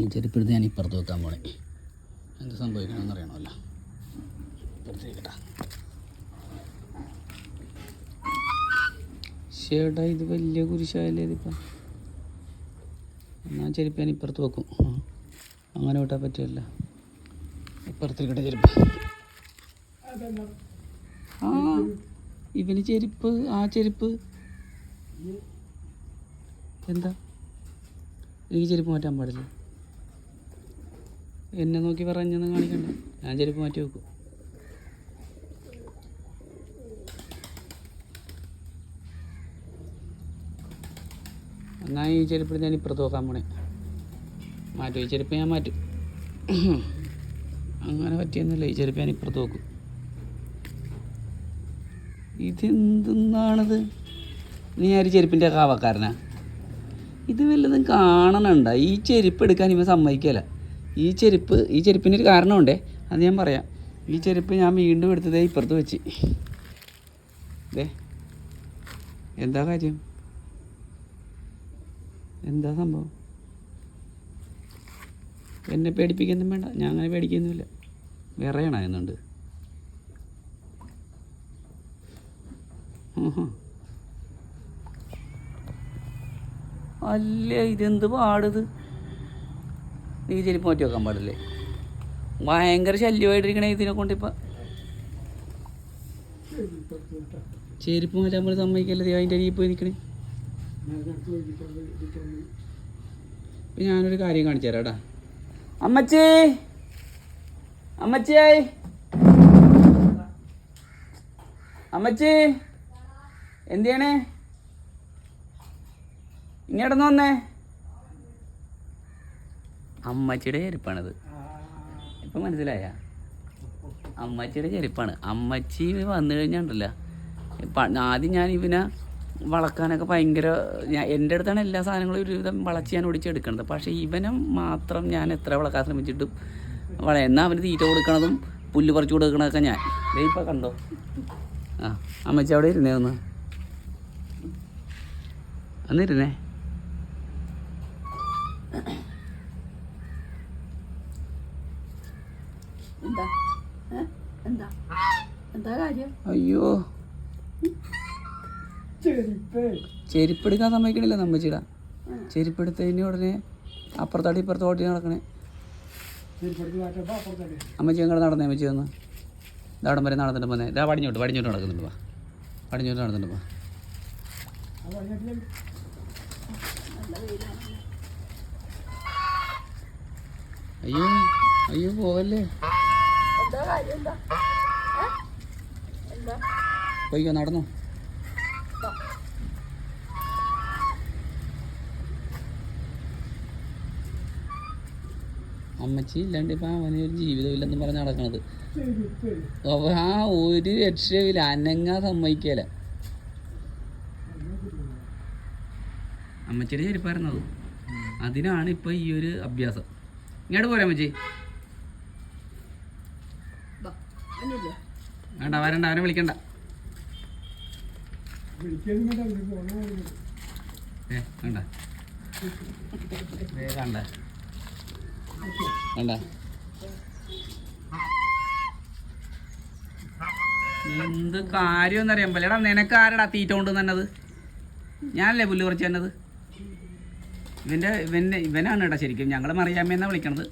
ഈ ചെരുപ്പെടുത്ത് ഞാൻ ഇപ്പുറത്ത് വെക്കാൻ പോണേ. എന്ത് സംഭവിക്കണമെന്ന് അറിയണമല്ലോ. ഇപ്പുറത്തേക്കട്ടാ ചേട്ടാ ഇത് വലിയ കുരിശായല്ലേ ഇതിപ്പം? എന്നാൽ ചെരുപ്പ് ഞാൻ ഇപ്പുറത്ത് വെക്കും. അങ്ങനെ വിട്ടാൽ പറ്റില്ല ഇപ്പുറത്തേക്കട്ടെ ചെരുപ്പ്. ആ ഇവന് ചെരുപ്പ് ആ ചെരുപ്പ്. എന്താ? എനിക്ക് ചെരുപ്പ് മാറ്റാൻ പാടില്ല. എന്നെ നോക്കി പറഞ്ഞൊന്നും കാണിക്കണ്ട. ഞാൻ ചെരുപ്പ് മാറ്റി വെക്കും. എന്നാൽ ഈ ചെരുപ്പ് ഞാൻ ഇപ്പുറത്ത് നോക്കാൻ പോണേ. മാറ്റും ഈ ചെരുപ്പ് ഞാൻ മാറ്റും. അങ്ങനെ പറ്റിയൊന്നുമില്ല ഈ ചെരുപ്പ് ഞാൻ ഇപ്പുറത്ത് നോക്കും ഇതെന്താണത് നീ ആര് ചെരുപ്പിന്റെ കാവക്കാരനാ ഇത് വല്ലതും കാണണണ്ട? ഈ ചെരുപ്പ് എടുക്കാൻ ഇവ സമ്മതിക്കല. ഈ ചെരുപ്പ് ഈ ചെരുപ്പിന് ഒരു കാരണമുണ്ടേ അത് ഞാൻ പറയാം. ഈ ചെരുപ്പ് ഞാൻ വീണ്ടും എടുത്തതേ ഇപ്പുറത്ത് വെച്ച്. ദേ എന്താ കാര്യം? എന്താ സംഭവം? എന്നെ പേടിപ്പിക്കൊന്നും വേണ്ട. ഞാൻ അങ്ങനെ പേടിക്കൊന്നുമില്ല. വിറയണ എന്നുണ്ട് അല്ല ഇതെന്ത് പാടത് നീ ചെരുപ്പ് മാറ്റി വെക്കാൻ പാടില്ലേ? ഭയങ്കര ശല്യമായിട്ടിരിക്കണേ ഇതിനെ കൊണ്ടിപ്പോൾ ചെരുപ്പ് മാറ്റാൻ പോലെ സമ്മതിക്കല്ലേ അതിന്റെ അരിയിൽ പോയി നിൽക്കണേ ഇപ്പം ഞാനൊരു കാര്യം കാണിച്ചു തരാം കേട്ടാ അമ്മച്ചേ! അമ്മച്ചേ! അമ്മച്ചേ! ചെയ്യണേ? ഇങ്ങോട്ടൊന്ന് വന്നേ. അമ്മച്ചിയുടെ ചെരുപ്പാണിത്. ഇപ്പം മനസ്സിലായ? അമ്മച്ചിയുടെ ചെരുപ്പാണ്. അമ്മച്ചി വന്നു കഴിഞ്ഞാണ്ടല്ല. ആദ്യം ഞാൻ ഇവനെ വളക്കാനൊക്കെ ഭയങ്കര എന്റെ അടുത്താണ് എല്ലാ സാധനങ്ങളും ഒരുവിധം വളച്ച് ഞാൻ ഒടിച്ചെടുക്കണത്. പക്ഷേ ഇവനെ മാത്രം ഞാൻ എത്ര വളക്കാൻ ശ്രമിച്ചിട്ടും വള എന്നാൽ അവന് തീറ്റ കൊടുക്കണതും പുല്ല് പറിച്ചു കൊടുക്കണതൊക്കെ ഞാൻ. ഇപ്പം കണ്ടോ? ആ അമ്മച്ചി അവിടെ ഇരുന്നേ ഒന്ന്. എന്നിരുന്നേ എന്താ? എന്താ? എന്താ കാര്യം? അയ്യോ. ചെരുപ്പെടുക്കാൻ സമ്മതിക്കണില്ല നമ്മച്ചിട ചെരുപ്പെടുത്തതിന് ഉടനെ അപ്പുറത്താടി ഇപ്പുറത്ത് ഓടി നടക്കണേ. അമ്മച്ചി അങ്ങോട്ട് നടന്നേ അമ്മച്ചി ഒന്ന്? ഇതവിടം വരെ നടന്നിട്ട് പോന്നെ ഇതാ പടിഞ്ഞോട്ട് പടിഞ്ഞോട്ട് നടക്കുന്നുണ്ട് വാ. പടിഞ്ഞോട്ട് നടന്നിട്ട് വാ. അയ്യോ അയ്യോ പോവല്ലേ എന്താ കാര്യം എന്താ ഏ? എന്താ പോയിക്കോ നടന്നു? അമ്മച്ചി ഇല്ലാണ്ട് ഇപ്പം അവന് ഒരു ജീവിതമില്ലെന്ന് പറഞ്ഞ് നടക്കണത്. അപ്പൊ ആ ഒരു രക്ഷയില്ല അനങ്ങ സമ്മതിക്കല. അമ്മച്ചിയുടെ ചെരുപ്പായിരുന്നത് അതിനാണ് ഇപ്പൊ ഈ ഒരു അഭ്യാസം. ഇങ്ങോട്ട് പോരാ അമ്മച്ചി. വേണ്ട വരണ്ട അവനെ വിളിക്കണ്ട. എന്ത് കാര്യം എന്നറിയാൻ പോലെ എടാ നിനക്ക് ആരടാ തീറ്റ കൊണ്ട് തന്നത്? ഞാനല്ലേ പുല്ല് കുറച്ച് തന്നത്? ഇവന്റെ ഇവന്റെ ഇവനാണ് കേട്ടോ ശരിക്കും. ഞങ്ങൾ മറിയാമ്മയെന്നാണ് വിളിക്കണത്.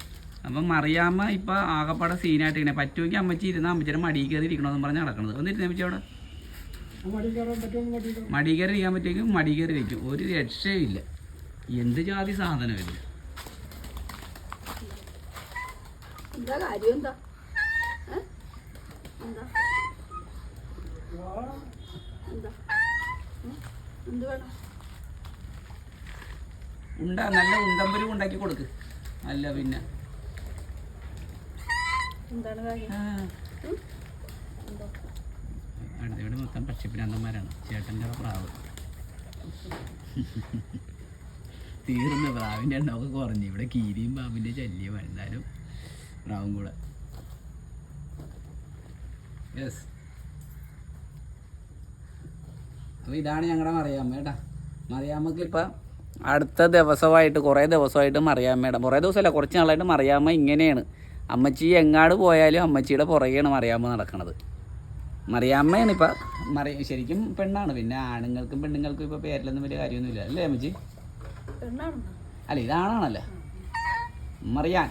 അപ്പം മറിയാമ്മ ഇപ്പം ആകപ്പാടെ സീനായിട്ട് ഇങ്ങനെ പറ്റുമെങ്കിൽ അമ്മച്ചി ഇരുന്ന അമ്മച്ചിയുടെ മടി കയറി ഇരിക്കണമെന്ന് പറഞ്ഞ് നടക്കണത്. ഒന്നിരുന്ന് അമ്മച്ചി അവിടെ. മടി കയറി. ഇരിക്കാൻ പറ്റുമെങ്കിൽ മടി കയറി ഇരിക്കും. ഒരു രക്ഷയില്ല എന്ത് ജാതി സാധനമില്ല ഉണ്ട നല്ല ഉണ്ടമ്പരും ഉണ്ടാക്കി കൊടുക്ക്. അല്ല പിന്നെ. എന്താണ് കാര്യം? അടുത്ത മൊത്തം പക്ഷിപ്പിനാന്തന്മാരാണ് ചേട്ടന്റെ പ്രാവ്. തീർന്ന പ്രാവിന്റെ എണ്ണമൊക്കെ കുറഞ്ഞു. ഇവിടെ കീരിയും പാമ്പിന്റെ ശല്യം എന്തായാലും പ്രാവും കൂടെ. യെസ് അപ്പോൾ ഇതാണ് ഞങ്ങളുടെ മറിയാമ്മ കേട്ടാ. മറിയാമ്മക്ക് ഇപ്പം അടുത്ത ദിവസമായിട്ട് കുറേ ദിവസമായിട്ട് മറിയാമ്മയുടെ കുറേ ദിവസമല്ല കുറച്ച് നാളായിട്ട് മറിയാമ്മ ഇങ്ങനെയാണ്. അമ്മച്ചി എങ്ങാട് പോയാലും അമ്മച്ചിയുടെ പുറകെയാണ് മറിയാമ്മ നടക്കുന്നത് മറിയാമ്മയാണ് ഇപ്പം മറി ശരിക്കും പെണ്ണാണ്. പിന്നെ ആണുങ്ങൾക്കും പെണ്ണുങ്ങൾക്കും ഇപ്പോൾ പേരിലൊന്നും വലിയ കാര്യമൊന്നുമില്ല. അല്ലേ അമ്മച്ചി? അല്ല ഇതാണാണല്ലേ മറിയാൻ.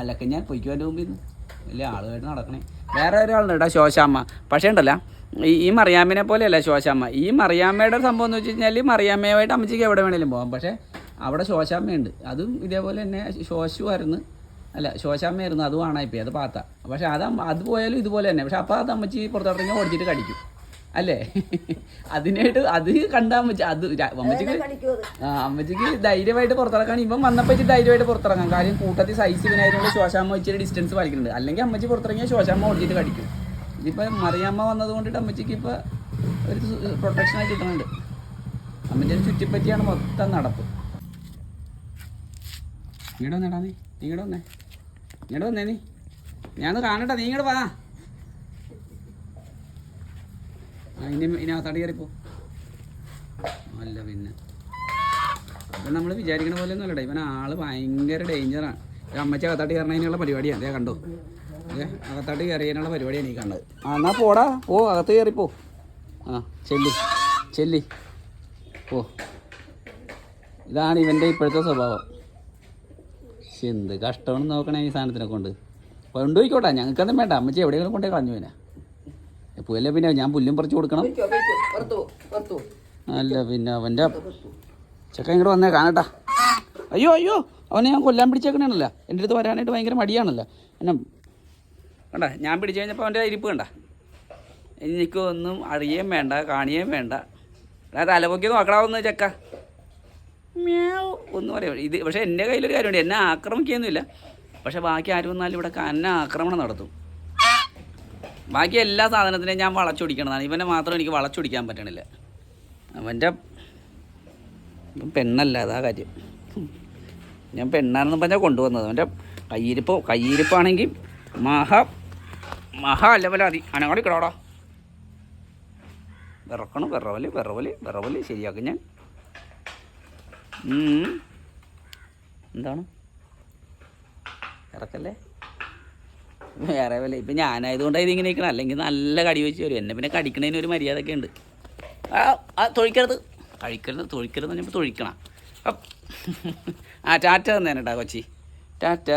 അല്ലക്ക ഞാൻ പൊയ്ക്കുവാന്റെ മുമ്പിൽ നിന്ന്. വലിയ ആളുമായിട്ട് നടക്കണേ. വേറെ ഒരാളുണ്ട് കേട്ടോ ശോശാമ്മ. പക്ഷേ ഉണ്ടല്ല ഈ ഈ മറിയാമ്മനെ പോലെയല്ല ശോശാമ്മ. ഈ മറിയാമ്മയുടെ സംഭവം എന്ന് വെച്ച് കഴിഞ്ഞാൽ മറിയാമ്മയുമായിട്ട് അമ്മച്ചിക്ക് എവിടെ വേണേലും പോകാം. പക്ഷേ അവിടെ ശോശാമ്മയുണ്ട്. അതും ഇതേപോലെ തന്നെ ശോശുവായിരുന്നു അല്ല ശോശാമ്മയായിരുന്നു. അതും ആണായിപ്പോയി. അത് പാത്ത. പക്ഷെ അത് അത് പോയാലും ഇതുപോലെ തന്നെ. പക്ഷെ അപ്പോൾ അത് അമ്മച്ചി പുറത്തോട്ടിറങ്ങി ഓടിച്ചിട്ട് കടിക്കും. അല്ലേ? അതിനായിട്ട് അത് കണ്ടാൽ അമ്മച്ചി അത് അമ്മച്ചിക്ക് ആ, അമ്മച്ചിക്ക് ധൈര്യമായിട്ട് പുറത്തിറക്കാൻ ഇപ്പം വന്നപ്പോൾ ഇച്ചിരി ധൈര്യമായിട്ട് പുറത്തിറങ്ങാം. കാര്യം കൂട്ടത്തിൽ സൈസ് ഇവനായതുകൊണ്ട് ശോശാമ്മ ഇച്ചിരി ഡിസ്റ്റൻസ് പാലിക്കുന്നുണ്ട് അല്ലെങ്കിൽ അമ്മച്ചി പുറത്തിറങ്ങിയാൽ ശോശാമ്മ ഓടിച്ചിട്ട് കടിക്കും. ഇതിപ്പോൾ മറിയാമ്മ വന്നത് കൊണ്ടിട്ട് അമ്മച്ചിക്ക് ഇപ്പോൾ ഒരു പ്രൊട്ടക്ഷനായി കിട്ടുന്നുണ്ട് അമ്മച്ചിനെ ചുറ്റിപ്പറ്റിയാണ് മൊത്തം നടപ്പ്. ഇങ്ങോട്ട് വന്നേടാ നീ. നീ ഇങ്ങോട്ട് വന്നേ. ഇങ്ങോട്ട് വന്നേ നീ. ഞാനൊന്ന് കാണട്ടെ നീ ഇങ്ങോട്ട് വാ. ആ ഇനി ഇതിനകത്താടി കയറിപ്പോ. അല്ല പിന്നെ. നമ്മൾ വിചാരിക്കണ പോലെ ഒന്നും അല്ലടാ ഇവൻ ആൾ ഭയങ്കര ഡേഞ്ചറാണ് അമ്മച്ച അകത്താട്ടി കയറണതിനുള്ള പരിപാടിയാണ് അതേ കണ്ടോ? ഏ അകത്താട്ടി കയറിയതിനുള്ള പരിപാടിയാണ് ഈ കണ്ടത്. ആ എന്നാ പോടാ. പോ അകത്ത് കയറിപ്പോ. ആ ചെല്ലി. ചെല്ലി. പോ. ഇതാണ് ഇവന്റെ ഇപ്പോഴത്തെ സ്വഭാവം. ശ്ശെ, എന്ത് കഷ്ടമാണ് നോക്കണേ ഈ സാധനത്തിനെ കൊണ്ട്. കൊണ്ടുപോയിക്കോട്ടെ ഞങ്ങൾക്കൊന്നും വേണ്ട. അമ്മച്ചി എവിടെയെങ്കിലും കൊണ്ടേ കളഞ്ഞു പിന്നെ. പോയല്ലേ പിന്നെ ഞാൻ പുല്ലും പറിച്ചു കൊടുക്കണം. അല്ല പിന്നെ അവന്റെ ചെക്ക ഇങ്ങോട്ട് വന്നേ കാണട്ടാ. അയ്യോ അയ്യോ അവനെ ഞാൻ കൊല്ലാൻ പിടിച്ചേക്കണേണല്ലോ. എന്റെ അടുത്ത് വരാനായിട്ട് ഭയങ്കര മടിയാണല്ലോ. എന്നെ കണ്ട ഞാൻ പിടിച്ചു കഴിഞ്ഞപ്പോൾ അവന്റെ ഇരിപ്പ് കണ്ട. എനിക്കൊന്നും അറിയേം വേണ്ട കാണിയേം വേണ്ട. അല്ലാതെ തലപൊക്കി നോക്കടാവുന്ന ചെക്ക. മ്യാവ് ഒന്നും പറയാം. ഇത് പക്ഷേ എന്റെ കയ്യിലൊരു കാര്യമുണ്ട്. എന്നെ ആക്രമിക്കുകയൊന്നുമില്ല. പക്ഷേ ബാക്കി ആരും വന്നാലും ഇവിടെ എന്നെ ആക്രമണം നടത്തും. ബാക്കി എല്ലാ സാധനത്തിനെയും ഞാൻ വളച്ചൊടിക്കണതാണ് ഇവനെ മാത്രം എനിക്ക് വളച്ചൊടിക്കാൻ പറ്റണില്ല. അവന്റെ പെണ്ണല്ല അതാ കാര്യം. ഞാൻ പെണ്ണാണെന്ന് പറഞ്ഞാൽ കൊണ്ടുവന്നത്. അവന്റെ കയ്യിരിപ്പ് കയ്യിരിപ്പാണെങ്കിൽ മഹ മഹ അതി അനങ്ങോടി കിടോടാ വിറക്കണം വിറവൽ വിറവൽ വിറവൽ. ശരിയാക്കും ഞാൻ. എന്താണ്? ഇറക്കല്ലേ? വേറെ വല്ല ഇപ്പം ഞാനായതുകൊണ്ടാണ് ഇതിങ്ങനെ നിൽക്കണം അല്ലെങ്കിൽ നല്ല കടി വെച്ച് വരും. എന്നെ പിന്നെ കടിക്കണതിന് ഒരു മര്യാദയൊക്കെ ഉണ്ട്. ആ തൊഴിക്കരുത്. കഴിക്കരുത് തൊഴിക്കരുത് പറഞ്ഞപ്പോൾ തൊഴിക്കണം. ആ ടാറ്റ തന്നേനട്ടാ കൊച്ചി. ടാറ്റ.